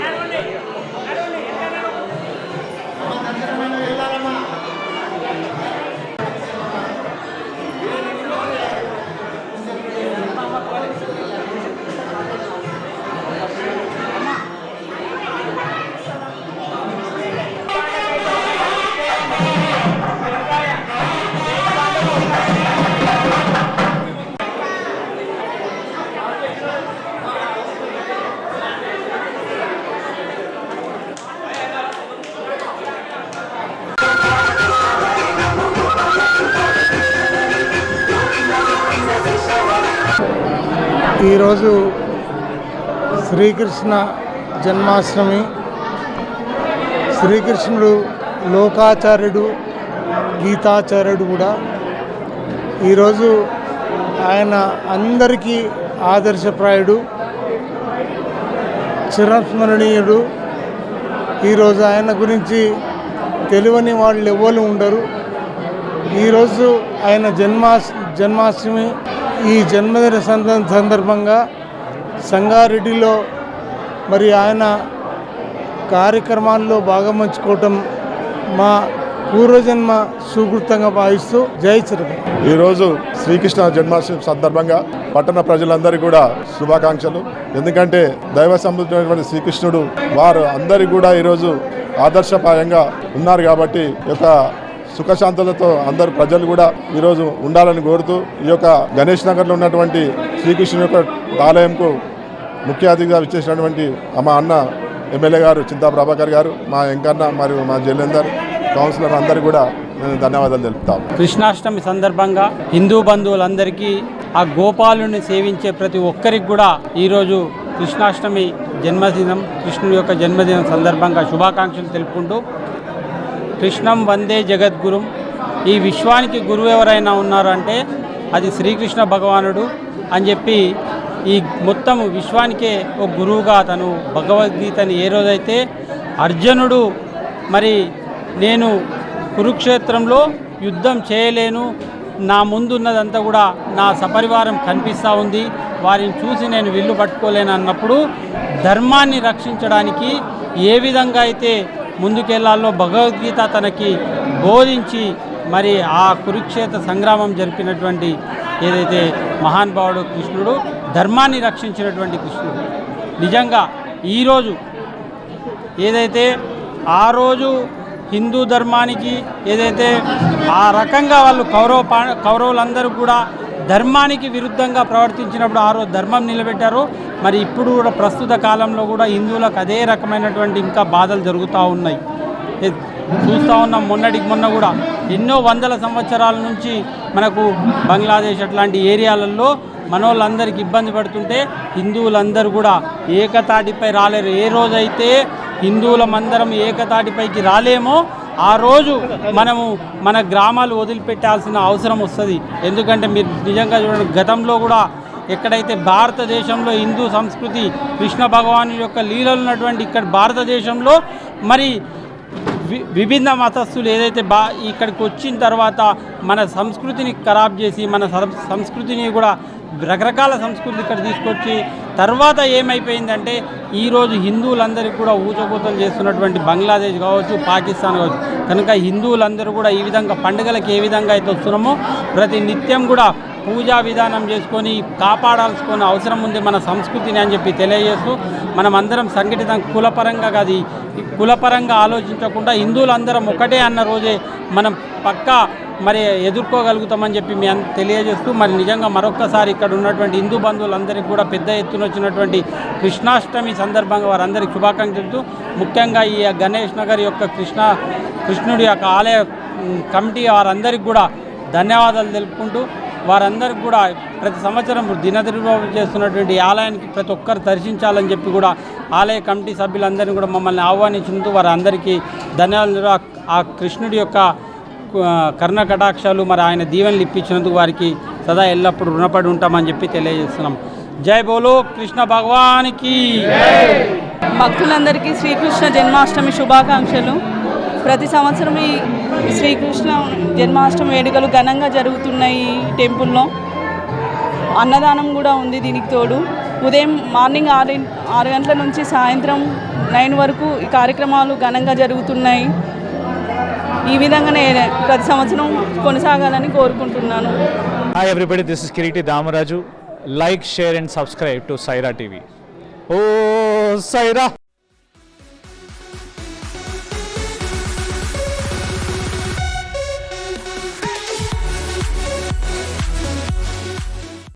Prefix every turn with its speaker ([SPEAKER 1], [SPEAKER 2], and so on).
[SPEAKER 1] నడవండి నడవండి
[SPEAKER 2] ఈరోజు శ్రీకృష్ణ జన్మాష్టమి. శ్రీకృష్ణుడు లోకాచార్యుడు గీతాచార్యుడు కూడా. ఈరోజు ఆయన అందరికీ ఆదర్శప్రాయుడు చిరస్మరణీయుడు. ఈరోజు ఆయన గురించి తెలియని వాళ్ళు ఎవరు ఉండరు. ఈరోజు ఆయన జన్మా జన్మాష్టమి ఈ జన్మదిన సందర్భంగా సంగారెడ్డిలో మరి ఆయన కార్యక్రమాల్లో భాగమంచుకోవటం మా పూర్వజన్మ సుకృతంగా భావిస్తూ జై
[SPEAKER 3] ఈరోజు శ్రీకృష్ణ జన్మాష్టమి సందర్భంగా పట్టణ ప్రజలందరికీ కూడా శుభాకాంక్షలు. ఎందుకంటే దైవ సమృద్ధమైనటువంటి శ్రీకృష్ణుడు వారు అందరికీ కూడా ఈరోజు ఆదర్శపాయంగా ఉన్నారు కాబట్టి ఒక యొక్క సుఖశాంతులతో అందరు ప్రజలు కూడా ఈరోజు ఉండాలని కోరుతూ ఈ యొక్క గణేష్ నగర్లో ఉన్నటువంటి శ్రీకృష్ణుని యొక్క ఆలయంకు ముఖ్య అతిథిగా విచ్చేసినటువంటి మా అన్న ఎమ్మెల్యే గారు చింతా ప్రభాకర్ గారు మా వెంకన్న మరియు మా జలేందర్ కౌన్సిలర్ అందరు కూడా నేను ధన్యవాదాలు తెలుపుతాము
[SPEAKER 4] కృష్ణాష్టమి సందర్భంగా హిందూ బంధువులందరికీ ఆ గోపాలుని సేవించే ప్రతి ఒక్కరికి కూడా ఈరోజు కృష్ణాష్టమి జన్మదినం కృష్ణుడి యొక్క జన్మదినం సందర్భంగా శుభాకాంక్షలు తెలుపుకుంటూ కృష్ణం వందే జగద్గురుం. ఈ విశ్వానికి గురువు ఎవరైనా ఉన్నారంటే అది శ్రీకృష్ణ భగవానుడు అని చెప్పి ఈ మొత్తం విశ్వానికే ఒక గురువుగా తను భగవద్గీతని ఏ రోజైతే అర్జునుడు మరి నేను కురుక్షేత్రంలో యుద్ధం చేయలేను నా ముందున్నదంతా కూడా నా సపరివారం కనిపిస్తూ ఉంది వారిని చూసి నేను విల్లు పట్టుకోలేను అన్నప్పుడు ధర్మాన్ని రక్షించడానికి ఏ విధంగా అయితే ముందుకెళ్ళాలో భగవద్గీత తనకి బోధించి మరి ఆ కురుక్షేత్ర సంగ్రామం జరిపినటువంటి ఏదైతే మహానుభావుడు కృష్ణుడు ధర్మాన్ని రక్షించినటువంటి కృష్ణుడు. నిజంగా ఈరోజు ఏదైతే ఆ రోజు హిందూ ధర్మానికి ఏదైతే ఆ రకంగా వాళ్ళు కౌరవ పా కౌరవులందరూ కూడా ధర్మానికి విరుద్ధంగా ప్రవర్తించినప్పుడు ఆ రోజు ధర్మం నిలబెట్టారు. మరి ఇప్పుడు కూడా ప్రస్తుత కాలంలో కూడా హిందువులకు అదే రకమైనటువంటి ఇంకా బాధలు జరుగుతూ ఉన్నాయి. చూస్తూ ఉన్నాం మొన్నటికి మొన్న కూడా ఎన్నో వందల సంవత్సరాల నుంచి మనకు బంగ్లాదేశ్ అట్లాంటి ఏరియాలలో మనోళ్ళందరికీ ఇబ్బంది పడుతుంటే హిందువులందరూ కూడా ఏకతాటిపై రాలేరు. ఏ రోజైతే హిందువులమందరం ఏకతాటిపైకి రాలేమో ఆ రోజు మనము మన గ్రామాలు వదిలిపెట్టాల్సిన అవసరం వస్తుంది. ఎందుకంటే మీరు నిజంగా చూడండి గతంలో కూడా ఎక్కడైతే భారతదేశంలో హిందూ సంస్కృతి కృష్ణ భగవాను యొక్క లీలలు ఉన్నటువంటి ఇక్కడ భారతదేశంలో మరి వి- విభిన్న మతస్థులు ఏదైతే బా ఇక్కడికి వచ్చిన తర్వాత మన సంస్కృతిని ఖరాబ్ చేసి మన సంస్కృతిని కూడా రకరకాల సంస్కృతి ఇక్కడ తీసుకొచ్చి తర్వాత ఏమైపోయిందంటే ఈరోజు హిందువులందరికీ కూడా ఊచకూతలు చేస్తున్నటువంటి బంగ్లాదేశ్ కావచ్చు పాకిస్తాన్ కావచ్చు. కనుక హిందువులందరూ కూడా ఈ విధంగా పండుగలకు ఏ విధంగా అయితే వస్తున్నామో ప్రతి నిత్యం కూడా పూజా విధానం చేసుకొని కాపాడాల్సుకొని అవసరం ఉంది మన సంస్కృతిని అని చెప్పి తెలియజేస్తూ మనం అందరం సంఘటితం కులపరంగా కాదు కులపరంగా ఆలోచించకుండా హిందువులందరం ఒకటే అన్న రోజే మనం పక్కా మరి ఎదుర్కోగలుగుతామని చెప్పి మీ తెలియజేస్తూ మరి నిజంగా మరొక్కసారి ఇక్కడ ఉన్నటువంటి హిందూ బంధువులందరికీ కూడా పెద్ద ఎత్తున వచ్చినటువంటి కృష్ణాష్టమి సందర్భంగా వారందరికీ శుభాకాంక్షలు చెబుతూ ముఖ్యంగా ఈ గణేష్ నగర్ యొక్క కృష్ణ కృష్ణుడి యొక్క ఆలయ కమిటీ వారందరికీ కూడా ధన్యవాదాలు తెలుపుకుంటూ వారందరికీ కూడా ప్రతి సంవత్సరం దినదిర్భం చేస్తున్నటువంటి ఆలయానికి ప్రతి ఒక్కరు దర్శించాలని చెప్పి కూడా ఆలయ కమిటీ సభ్యులందరినీ కూడా మమ్మల్ని ఆహ్వానించినందుకు వారందరికీ ధన్యవాదాలు. ఆ- కృష్ణుడి యొక్క కర్ణ కటాక్షాలు మరి ఆయన దీవెనలు ఇప్పించినందుకు వారికి సదా ఎల్లప్పుడూ రుణపడి ఉంటామని చెప్పి తెలియజేస్తున్నాం. జై బోలో కృష్ణ భగవానికి.
[SPEAKER 5] భక్తులందరికీ శ్రీకృష్ణ జన్మాష్టమి శుభాకాంక్షలు. ప్రతి సంవత్సరం ఈ శ్రీకృష్ణ జన్మాష్టమి వేడుకలు ఘనంగా జరుగుతున్నాయి టెంపుల్లో. అన్నదానం కూడా ఉంది దీనికి తోడు. ఉదయం మార్నింగ్ ఆరు ఆరు గంటల నుంచి సాయంత్రం నైన్ వరకు ఈ కార్యక్రమాలు ఘనంగా జరుగుతున్నాయి. ఈ విధంగా నేను ప్రతి సంవత్సరం కొనసాగాలని కోరుకుంటున్నాను.
[SPEAKER 6] Hi everybody this is Kireeti Damaraju like share and subscribe to Saira TV oh Sye Raa